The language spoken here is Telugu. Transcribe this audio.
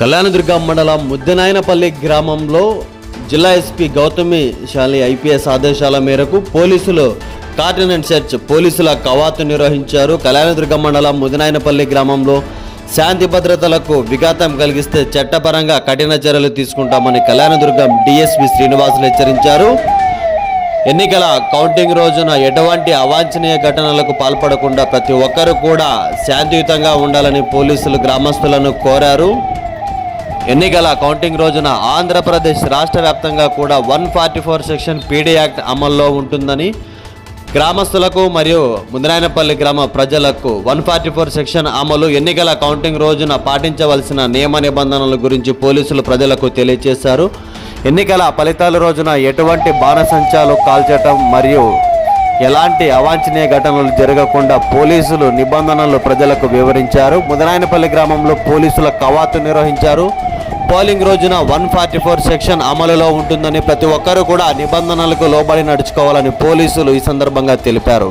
కళ్యాణదుర్గ మండలం ముద్దనాయనపల్లి గ్రామంలో జిల్లా ఎస్పీ గౌతమి శాలి ఐపీఎస్ ఆదేశాల మేరకు పోలీసులు కాటన్ అండ్ సెర్చ్ పోలీసుల కవాతు నిర్వహించారు. కళ్యాణదుర్గ మండలం ముదినాయనపల్లి గ్రామంలో శాంతి భద్రతలకు విఘాతం కలిగిస్తే చట్టపరంగా కఠిన చర్యలు తీసుకుంటామని కళ్యాణదుర్గం డిఎస్పీ శ్రీనివాసులు హెచ్చరించారు. ఎన్నికల కౌంటింగ్ రోజున ఎటువంటి అవాంఛనీయ ఘటనలకు పాల్పడకుండా ప్రతి ఒక్కరూ కూడా శాంతియుతంగా ఉండాలని పోలీసులు గ్రామస్తులను కోరారు. ఎన్నికల కౌంటింగ్ రోజున ఆంధ్రప్రదేశ్ రాష్ట్ర వ్యాప్తంగా కూడా one forty four section PD act అమల్లో ఉంటుందని గ్రామస్తులకు మరియు ముద్రాయనపల్లి గ్రామ ప్రజలకు వన్ ఫార్టీ ఫోర్ సెక్షన్ అమలు ఎన్నికల కౌంటింగ్ రోజున పాటించవలసిన నియమ నిబంధనల గురించి పోలీసులు ప్రజలకు తెలియజేశారు. ఎన్నికల ఫలితాల రోజున ఎటువంటి బాణసంచాలు కాల్చటం మరియు ఎలాంటి అవాంఛనీయ ఘటనలు జరగకుండా పోలీసులు నిబంధనలు ప్రజలకు వివరించారు. ముదనాయనపల్లి గ్రామంలో పోలీసుల కవాతు నిర్వహించారు. పోలింగ్ రోజున వన్ ఫార్టీ ఫోర్ సెక్షన్ అమలులో ఉంటుందని ప్రతి ఒక్కరూ కూడా నిబంధనలకు లోబడి నడుచుకోవాలని పోలీసులు ఈ సందర్భంగా తెలిపారు.